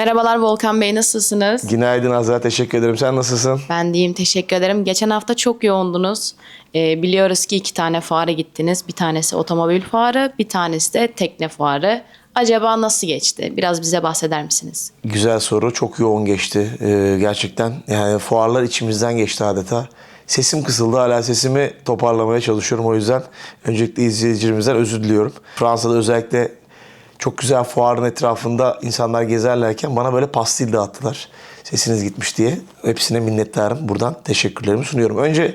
Merhabalar Volkan Bey nasılsınız? Günaydın Azra, teşekkür ederim. Sen nasılsın? Ben diyeyim teşekkür ederim. Geçen hafta çok yoğundunuz. Ee, biliyoruz ki iki tane fuara gittiniz. Bir tanesi otomobil fuarı, bir tanesi de tekne fuarı. Acaba nasıl geçti? Biraz bize bahseder misiniz? Güzel soru, çok yoğun geçti. Ee, gerçekten yani fuarlar içimizden geçti adeta. Sesim kısıldı, hala sesimi toparlamaya çalışıyorum. O yüzden öncelikle izleyicilerimizden özür diliyorum. Fransa'da özellikle çok güzel fuarın etrafında insanlar gezerlerken bana böyle pastil dağıttılar. Sesiniz gitmiş diye. Hepsine minnettarım. Buradan teşekkürlerimi sunuyorum. Önce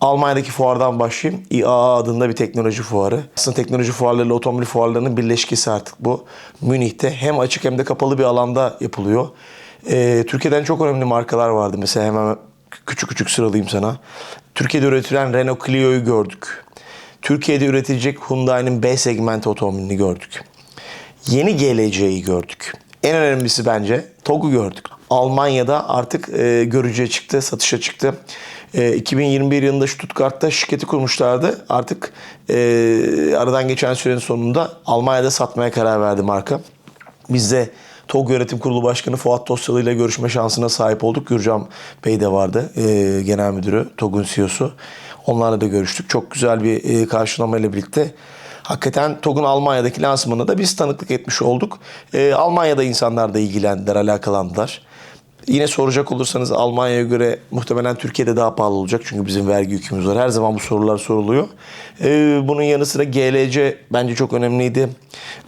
Almanya'daki fuardan başlayayım. IAA adında bir teknoloji fuarı. Aslında teknoloji fuarlarıyla otomobil fuarlarının birleşkesi artık bu. Münih'te hem açık hem de kapalı bir alanda yapılıyor. Ee, Türkiye'den çok önemli markalar vardı. Mesela hemen küçük küçük sıralayayım sana. Türkiye'de üretilen Renault Clio'yu gördük. Türkiye'de üretilecek Hyundai'nin B segmenti otomobilini gördük. Yeni GLC'yi gördük. En önemlisi bence TOG'u gördük. Almanya'da artık e, görücüye çıktı, satışa çıktı. E, 2021 yılında Stuttgart'ta şirketi kurmuşlardı. Artık e, aradan geçen sürenin sonunda Almanya'da satmaya karar verdi marka. Biz de TOG Yönetim Kurulu Başkanı Fuat Dosyalı ile görüşme şansına sahip olduk. Gürcan Bey de vardı, e, genel müdürü, TOG'un CEO'su. Onlarla da görüştük. Çok güzel bir e, karşılamayla birlikte Hakikaten TOG'un Almanya'daki lansmanına da biz tanıklık etmiş olduk. Ee, Almanya'da insanlar da ilgilendiler, alakalandılar. Yine soracak olursanız Almanya'ya göre muhtemelen Türkiye'de daha pahalı olacak. Çünkü bizim vergi yükümüz var. Her zaman bu sorular soruluyor. Ee, bunun yanı sıra GLC bence çok önemliydi.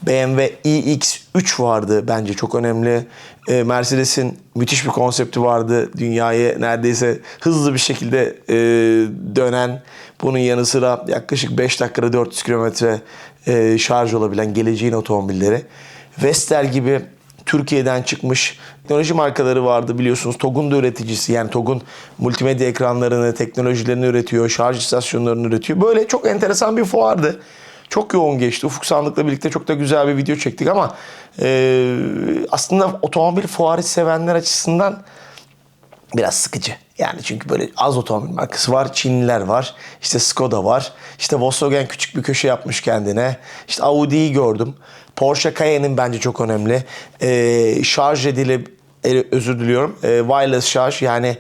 BMW iX3 vardı bence çok önemli. Ee, Mercedes'in müthiş bir konsepti vardı. Dünyayı neredeyse hızlı bir şekilde e, dönen bunun yanı sıra yaklaşık 5 dakikada 400 kilometre e, şarj olabilen geleceğin otomobilleri. Vestel gibi Türkiye'den çıkmış teknoloji markaları vardı biliyorsunuz. TOG'un da üreticisi yani TOG'un multimedya ekranlarını, teknolojilerini üretiyor, şarj istasyonlarını üretiyor. Böyle çok enteresan bir fuardı. Çok yoğun geçti. Ufuk Sandık'la birlikte çok da güzel bir video çektik ama e, aslında otomobil fuarı sevenler açısından biraz sıkıcı. Yani çünkü böyle az otomobil markası var. Çinliler var. İşte Skoda var. İşte Volkswagen küçük bir köşe yapmış kendine. İşte Audi'yi gördüm. Porsche Cayenne'in bence çok önemli. Ee, şarj edile e, özür diliyorum. Ee, wireless şarj yani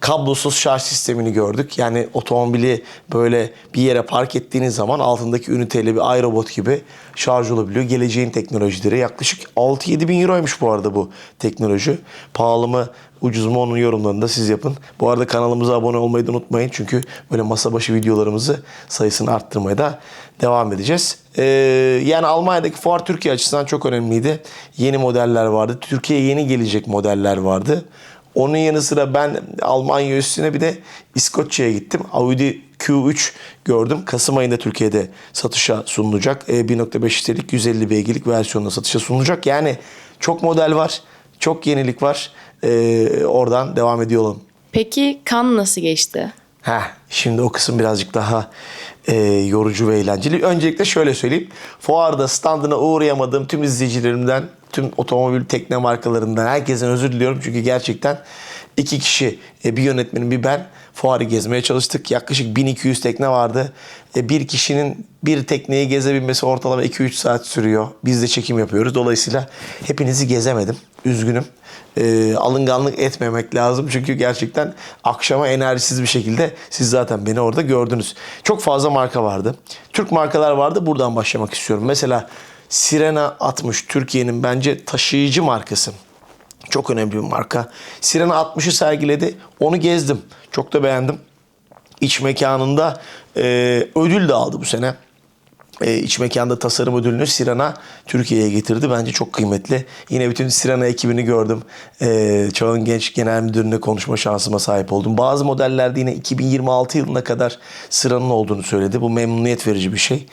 kablosuz şarj sistemini gördük. Yani otomobili böyle bir yere park ettiğiniz zaman altındaki üniteyle bir iRobot gibi şarj olabiliyor. Geleceğin teknolojileri. Yaklaşık 6-7 bin euroymuş bu arada bu teknoloji. Pahalı mı ucuz mu onun yorumlarını da siz yapın. Bu arada kanalımıza abone olmayı da unutmayın. Çünkü böyle masa başı videolarımızı sayısını arttırmaya da devam edeceğiz. Ee, yani Almanya'daki fuar Türkiye açısından çok önemliydi. Yeni modeller vardı. Türkiye'ye yeni gelecek modeller vardı. Onun yanı sıra ben Almanya üstüne bir de İskoçya'ya gittim. Audi Q3 gördüm. Kasım ayında Türkiye'de satışa sunulacak. E, 1.5 litrelik 150 beygirlik versiyonda satışa sunulacak. Yani çok model var. Çok yenilik var. E, oradan devam ediyor olalım. Peki kan nasıl geçti? Heh, şimdi o kısım birazcık daha e, yorucu ve eğlenceli. Öncelikle şöyle söyleyeyim. Fuarda standına uğrayamadığım tüm izleyicilerimden, tüm otomobil tekne markalarından herkesten özür diliyorum. Çünkü gerçekten iki kişi, e, bir yönetmenim bir ben fuarı gezmeye çalıştık. Yaklaşık 1200 tekne vardı. E, bir kişinin bir tekneyi gezebilmesi ortalama 2-3 saat sürüyor. Biz de çekim yapıyoruz. Dolayısıyla hepinizi gezemedim. Üzgünüm. E, alınganlık etmemek lazım. Çünkü gerçekten akşama enerjisiz bir şekilde siz zaten beni orada gördünüz. Çok fazla marka vardı. Türk markalar vardı. Buradan başlamak istiyorum. Mesela Sirena 60 Türkiye'nin bence taşıyıcı markası. Çok önemli bir marka. Sirena 60'ı sergiledi. Onu gezdim. Çok da beğendim. İç mekanında e, ödül de aldı bu sene. E, iç mekanda tasarım ödülünü Sirena Türkiye'ye getirdi. Bence çok kıymetli. Yine bütün Sirena ekibini gördüm. E, Çağın Genç Genel Müdürü'ne konuşma şansıma sahip oldum. Bazı modellerde yine 2026 yılına kadar sıranın olduğunu söyledi. Bu memnuniyet verici bir şey.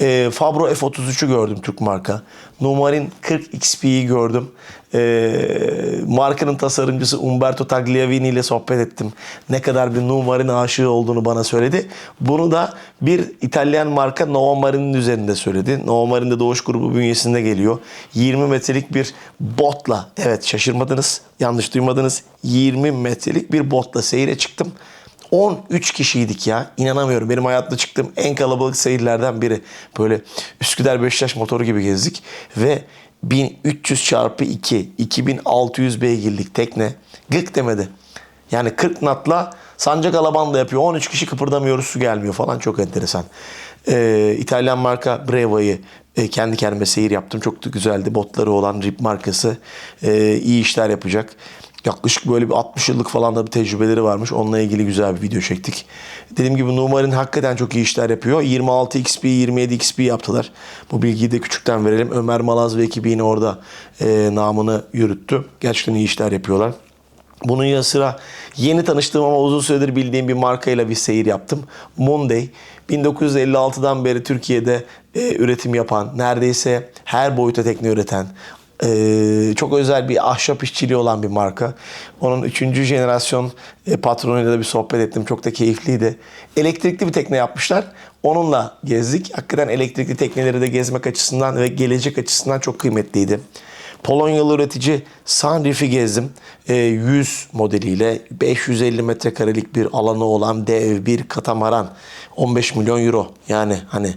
E, Fabro F33'ü gördüm Türk marka. Numarin 40 XP'yi gördüm. E, markanın tasarımcısı Umberto Tagliavini ile sohbet ettim. Ne kadar bir Numarin aşığı olduğunu bana söyledi. Bunu da bir İtalyan marka Nova Marine'in üzerinde söyledi. Nova Marine de Doğuş grubu bünyesinde geliyor. 20 metrelik bir botla, evet şaşırmadınız, yanlış duymadınız. 20 metrelik bir botla seyre çıktım. 13 kişiydik ya. İnanamıyorum. Benim hayatta çıktığım en kalabalık seyirlerden biri. Böyle Üsküdar Beşiktaş motoru gibi gezdik. Ve 1300 çarpı 2 2600 beygirlik tekne gık demedi. Yani 40 natla sancak alabanda yapıyor. 13 kişi kıpırdamıyoruz su gelmiyor falan çok enteresan. Ee, İtalyan marka Brevo'yu e, kendi kendime seyir yaptım. Çok da güzeldi. Botları olan Rip markası e, iyi işler yapacak. Yaklaşık böyle bir 60 yıllık falan da bir tecrübeleri varmış. Onunla ilgili güzel bir video çektik. Dediğim gibi Numar'ın hakikaten çok iyi işler yapıyor. 26 XP, 27 XP yaptılar. Bu bilgiyi de küçükten verelim. Ömer Malaz ve ekibi yine orada e, namını yürüttü. Gerçekten iyi işler yapıyorlar. Bunun yanı sıra yeni tanıştığım ama uzun süredir bildiğim bir markayla bir seyir yaptım. Monday. 1956'dan beri Türkiye'de e, üretim yapan, neredeyse her boyuta tekne üreten, e, çok özel bir ahşap işçiliği olan bir marka. Onun 3. jenerasyon e, patronuyla da bir sohbet ettim. Çok da keyifliydi. Elektrikli bir tekne yapmışlar. Onunla gezdik. Hakikaten elektrikli tekneleri de gezmek açısından ve gelecek açısından çok kıymetliydi. Polonyalı üretici Sunreef'i gezdim. E, 100 modeliyle 550 metrekarelik bir alanı olan dev bir katamaran. 15 milyon euro. Yani hani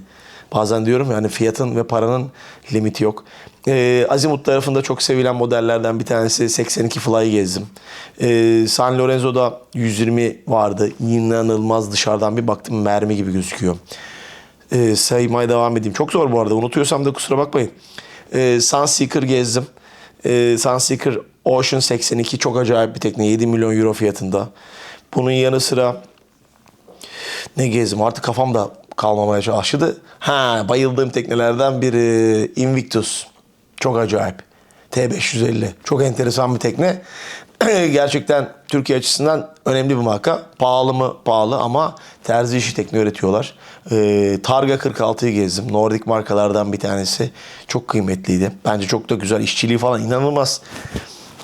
bazen diyorum yani fiyatın ve paranın limiti yok. E, Azimut tarafında çok sevilen modellerden bir tanesi 82 Fly'ı gezdim. E, San Lorenzo'da 120 vardı. İnanılmaz dışarıdan bir baktım mermi gibi gözüküyor. E, saymaya devam edeyim. Çok zor bu arada. Unutuyorsam da kusura bakmayın. E, Sunseeker gezdim. E, Sunseeker Ocean 82 çok acayip bir tekne. 7 milyon euro fiyatında. Bunun yanı sıra ne gezdim artık kafam da kalmamaya başladı. Ha bayıldığım teknelerden biri Invictus. Çok acayip. T550. Çok enteresan bir tekne. Gerçekten Türkiye açısından önemli bir marka. Pahalı mı? Pahalı ama terzi işi tekne üretiyorlar. Ee, Targa 46'yı gezdim. Nordik markalardan bir tanesi. Çok kıymetliydi. Bence çok da güzel. işçiliği falan inanılmaz.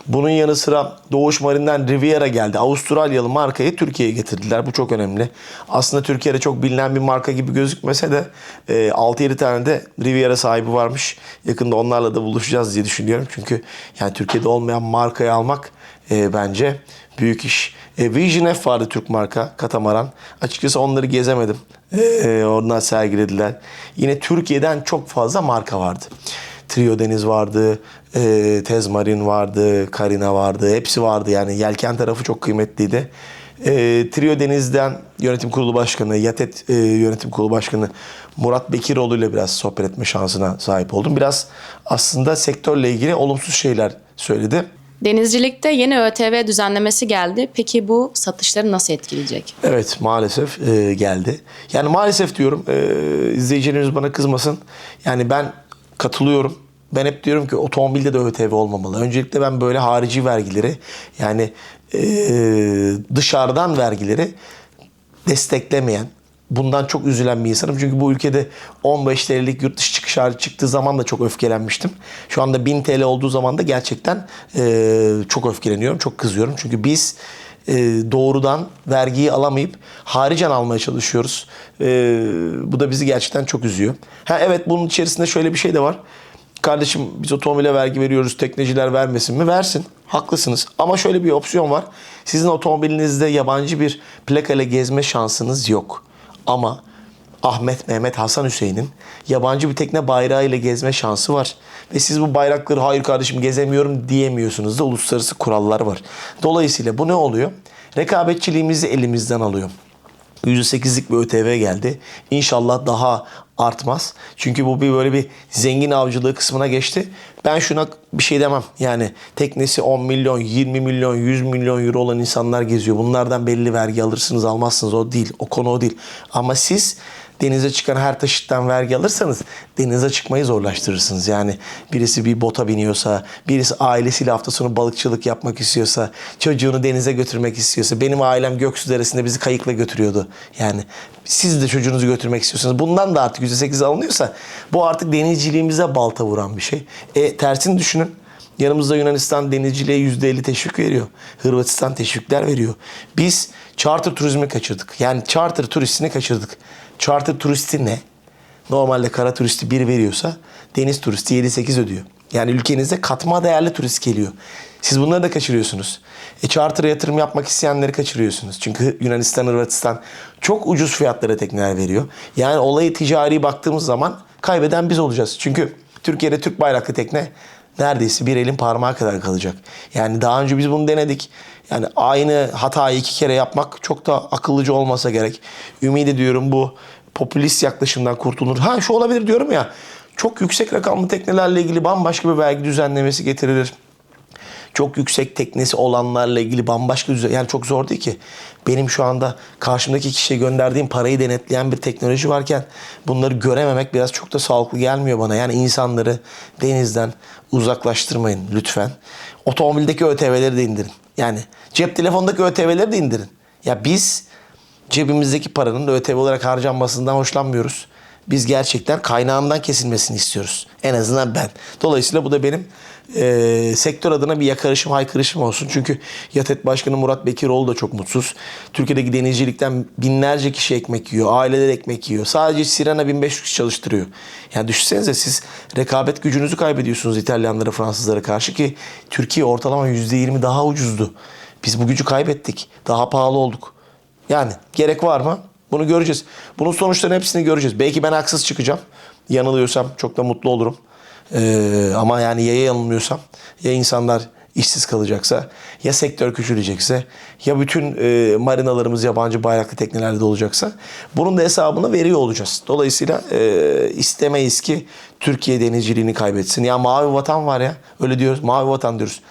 Bunun yanı sıra Doğuş Marin'den Riviera geldi. Avustralyalı markayı Türkiye'ye getirdiler. Bu çok önemli. Aslında Türkiye'de çok bilinen bir marka gibi gözükmese de e, 6-7 tane de Riviera sahibi varmış. Yakında onlarla da buluşacağız diye düşünüyorum. Çünkü yani Türkiye'de olmayan markayı almak e, bence büyük iş. E, Vision F vardı Türk marka katamaran. Açıkçası onları gezemedim. E, onlar sergilediler. Yine Türkiye'den çok fazla marka vardı. Trio Deniz vardı, e, Tezmarin vardı, Karina vardı. Hepsi vardı yani. Yelken tarafı çok kıymetliydi. E, Trio Deniz'den yönetim kurulu başkanı, Yatet e, yönetim kurulu başkanı Murat Bekiroğlu ile biraz sohbet etme şansına sahip oldum. Biraz aslında sektörle ilgili olumsuz şeyler söyledi. Denizcilikte yeni ÖTV düzenlemesi geldi. Peki bu satışları nasıl etkileyecek? Evet maalesef e, geldi. Yani maalesef diyorum e, izleyicilerimiz bana kızmasın. Yani ben katılıyorum. Ben hep diyorum ki otomobilde de ÖTV olmamalı. Öncelikle ben böyle harici vergileri yani e, dışarıdan vergileri desteklemeyen, bundan çok üzülen bir insanım. Çünkü bu ülkede 15 TL'lik yurt dışı çıkış harici çıktığı zaman da çok öfkelenmiştim. Şu anda 1000 TL olduğu zaman da gerçekten e, çok öfkeleniyorum, çok kızıyorum. Çünkü biz e, doğrudan vergiyi alamayıp haricen almaya çalışıyoruz. E, bu da bizi gerçekten çok üzüyor. Ha evet bunun içerisinde şöyle bir şey de var. Kardeşim biz otomobile vergi veriyoruz, tekneciler vermesin mi? Versin. Haklısınız. Ama şöyle bir opsiyon var. Sizin otomobilinizde yabancı bir plakayla gezme şansınız yok. Ama Ahmet, Mehmet, Hasan Hüseyin'in yabancı bir tekne bayrağı ile gezme şansı var. Ve siz bu bayrakları hayır kardeşim gezemiyorum diyemiyorsunuz da uluslararası kurallar var. Dolayısıyla bu ne oluyor? Rekabetçiliğimizi elimizden alıyor. %8'lik bir ÖTV geldi. İnşallah daha artmaz. Çünkü bu bir böyle bir zengin avcılığı kısmına geçti. Ben şuna bir şey demem. Yani teknesi 10 milyon, 20 milyon, 100 milyon euro olan insanlar geziyor. Bunlardan belli vergi alırsınız almazsınız o değil. O konu o değil. Ama siz denize çıkan her taşıttan vergi alırsanız denize çıkmayı zorlaştırırsınız. Yani birisi bir bota biniyorsa, birisi ailesiyle hafta sonu balıkçılık yapmak istiyorsa, çocuğunu denize götürmek istiyorsa, benim ailem Göksu Deresi'nde bizi kayıkla götürüyordu. Yani siz de çocuğunuzu götürmek istiyorsanız bundan da artık %8 alınıyorsa bu artık denizciliğimize balta vuran bir şey. E tersini düşünün. Yanımızda Yunanistan denizciliğe %50 teşvik veriyor. Hırvatistan teşvikler veriyor. Biz charter turizmi kaçırdık. Yani charter turistini kaçırdık. Charter turisti ne? Normalde kara turisti bir veriyorsa deniz turisti 7-8 ödüyor. Yani ülkenize katma değerli turist geliyor. Siz bunları da kaçırıyorsunuz. E charter'a yatırım yapmak isteyenleri kaçırıyorsunuz. Çünkü Yunanistan, Hırvatistan çok ucuz fiyatlara tekneler veriyor. Yani olayı ticari baktığımız zaman kaybeden biz olacağız. Çünkü Türkiye'de Türk bayraklı tekne neredeyse bir elin parmağı kadar kalacak. Yani daha önce biz bunu denedik. Yani aynı hatayı iki kere yapmak çok da akıllıca olmasa gerek. Ümit ediyorum bu popülist yaklaşımdan kurtulur. Ha şu olabilir diyorum ya. Çok yüksek rakamlı teknelerle ilgili bambaşka bir vergi düzenlemesi getirilir çok yüksek teknesi olanlarla ilgili bambaşka düzen yani çok zor değil ki. Benim şu anda karşımdaki kişiye gönderdiğim parayı denetleyen bir teknoloji varken bunları görememek biraz çok da sağlıklı gelmiyor bana. Yani insanları denizden uzaklaştırmayın lütfen. Otomobildeki ÖTV'leri de indirin. Yani cep telefondaki ÖTV'leri de indirin. Ya biz cebimizdeki paranın ÖTV olarak harcanmasından hoşlanmıyoruz. Biz gerçekten kaynağından kesilmesini istiyoruz. En azından ben. Dolayısıyla bu da benim e, sektör adına bir yakarışım, haykırışım olsun. Çünkü YATET Başkanı Murat Bekiroğlu da çok mutsuz. Türkiye'deki denizcilikten binlerce kişi ekmek yiyor. Aileler ekmek yiyor. Sadece Sirena 1500 kişi çalıştırıyor. Yani düşünsenize siz rekabet gücünüzü kaybediyorsunuz İtalyanlara, Fransızlara karşı ki Türkiye ortalama %20 daha ucuzdu. Biz bu gücü kaybettik. Daha pahalı olduk. Yani gerek var mı? Bunu göreceğiz. Bunun sonuçlarının hepsini göreceğiz. Belki ben haksız çıkacağım. Yanılıyorsam çok da mutlu olurum. Ee, ama yani ya yanılmıyorsam ya insanlar işsiz kalacaksa ya sektör küçülecekse ya bütün e, marinalarımız yabancı bayraklı teknelerle dolacaksa bunun da hesabını veriyor olacağız. Dolayısıyla e, istemeyiz ki Türkiye denizciliğini kaybetsin. Ya mavi vatan var ya öyle diyoruz mavi vatan diyoruz.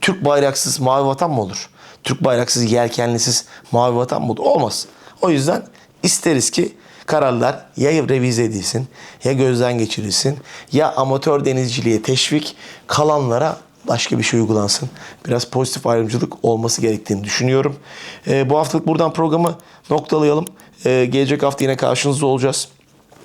Türk bayraksız mavi vatan mı olur? Türk bayraksız yelkenlisiz mavi vatan mı olur? Olmaz. O yüzden isteriz ki kararlar ya revize edilsin, ya gözden geçirilsin, ya amatör denizciliğe teşvik, kalanlara başka bir şey uygulansın. Biraz pozitif ayrımcılık olması gerektiğini düşünüyorum. Ee, bu haftalık buradan programı noktalayalım. Ee, gelecek hafta yine karşınızda olacağız.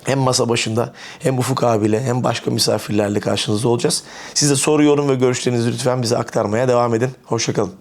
Hem masa başında hem Ufuk abiyle hem başka misafirlerle karşınızda olacağız. Siz de soru, yorum ve görüşlerinizi lütfen bize aktarmaya devam edin. Hoşçakalın.